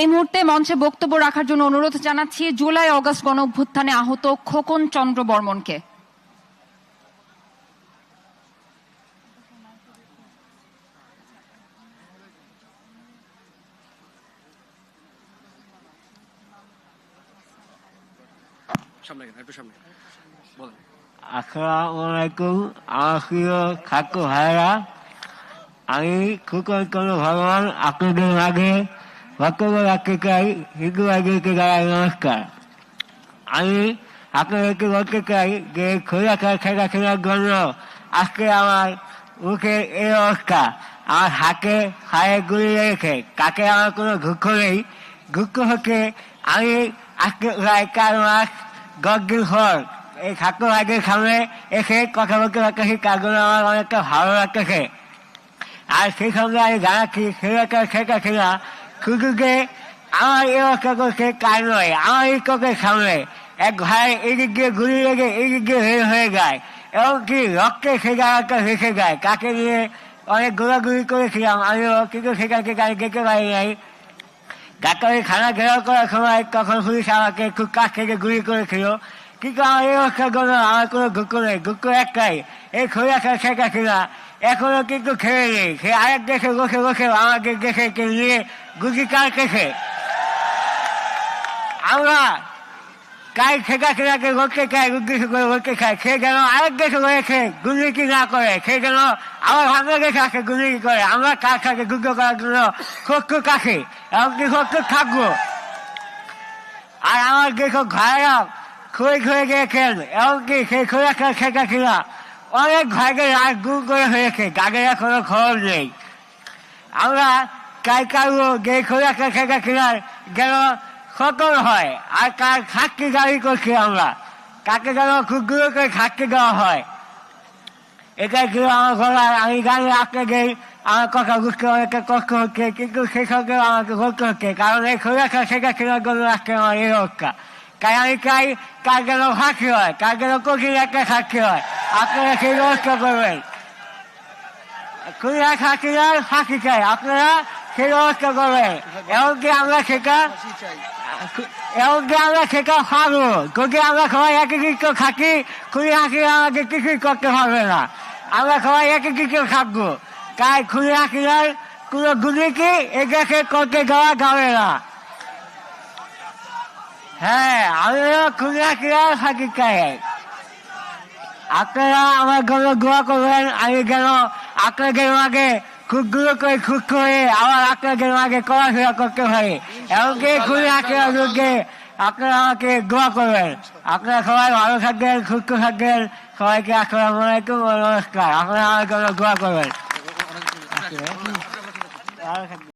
এই মুহূর্তে মঞ্চে বক্তব্য রাখার জন্য অনুরোধ জানাচ্ছি জুলাই অগস্ট গণ অভ্যুত্থানে আহত খোকন চন্দ্র বর্মনকে। আসসালামু আলাইকুম আমার ভাইরা আমি খুকন কোনো ভগবান আপনাদের নমস্কার আমি আপনাদেরকে বলতে চাই যে খোলা খেলা খেলার জন্য আজকে আমার মুখের এই অবস্থা আমার হাতে হায়ে গুলি রেখে তাকে আমার কোনো দুঃখ নেই দুঃখ হচ্ছে আমি আজকে প্রায় চার মাস দশ দিন পর এই ছাত্র ভাইদের সামনে এসে কথা বলতে পারতেছি তার জন্য আমার অনেকটা ভালো লাগতেছে আর সেই সঙ্গে আমি জানাচ্ছি সেটা সেটা কিনা যে আমার অবস্থা করছে কার নয় আমার এই চোখের সামনে এক ভাই এদিক দিয়ে গুলি লেগে এদিক দিয়ে হয়ে হয়ে যায় এমনকি রক্তে সে জায়গাটা ভেসে যায় কাকে নিয়ে অনেক গোলাগুলি করেছিলাম আমিও কিন্তু সেটাকে গাড়ি দেখতে পারি নাই ডাক্তারের খানা ঘেরাও করার সময় তখন পুলিশ আমাকে খুব কাছ থেকে গুলি করেছিল কিন্তু আমার এই অবস্থার জন্য আমার কোনো দুঃখ নেই দুঃখ একটাই এই খোলা শেখা কিনা এখনও কিন্তু খেয়ে নেই সে আরেক দেশে বসে বসে আমাদের দেশে নিয়ে গুলি কার কেছে আমরা কাই শেখা খেলাকে বলতে চাই উদ্দেশ্য করে বলতে চাই, সে যেন আরেক দেশে রয়েছে দুর্নীতি না করে, সে যেন আমার বাংলাদেশে আসে দুর্নীতি করে? আমরা কার সাথে যুদ্ধ করার জন্য শত্রু কাছে, এমনকি শত্রু থাকব। আর আমার যেসব ভাইরা খুঁড়ে খুঁড়ে গিয়েছেন, এমনকি সেই খেলা শেখা কিনা অনেক ভাইদের রাত দূর করে হয়েছে তাদের কোনো খবর নেই। আমরা কাই কারও যে খোলা খেলা শেখা কিনার যেন সতর হয়, আর কার সাক্ষী গাড়ি করছি আমরা। কাকে যেন খুব করে সাক্ষী দেওয়া হয়। এটাই ছিল আমার গলায় আমি জানি আপনাকে আমার কথা বুঝতে অনেকটা কষ্ট হচ্ছে, কিন্তু সঙ্গে আমাকে বলতে হচ্ছে, কারণ এই খোলা খেলা শেখা খেলার জন্য আজকে আমার এই অবস্থা। তাই আমি চাই কার যেন ফাঁকি হয়, কার যেন কঠিন একটা সাক্ষী হয়। আপনারা সেই ব্যবস্থা করবেন? খুলনা সাক্ষীরা ফাঁকি চাই। আপনারা সেই ব্যবস্থা করবেন? এমনকি আমরা সেটা এমনকি আমরা সেটা পারব যদি আমরা সবাই একই কিছু থাকি খুলি হাসি আমাকে কিছুই করতে পারবে না। আমরা সবাই একই কিছু থাকব তাই খুলি হাসিনার কোনো দুর্নীতি এদেশে করতে দেওয়া যাবে না? হ্যাঁ আমিও খুলি হাসিনার ফাঁকি চাই। আপনারা আমার জন্য দোয়া করবেন, আমি যেন আপনাদের মাঝে খুব দূর করে খুব করে আবার আপনাদের মাঝে চলাফেরা করতে পারি। এমনকি খুবই যুগে আপনারা আমাকে দোয়া করবেন। আপনারা সবাই ভালো থাকবেন, সুস্থ থাকবেন। সবাইকে আসসালামু আলাইকুম নমস্কার। আপনারা আমার জন্য দোয়া করবেন।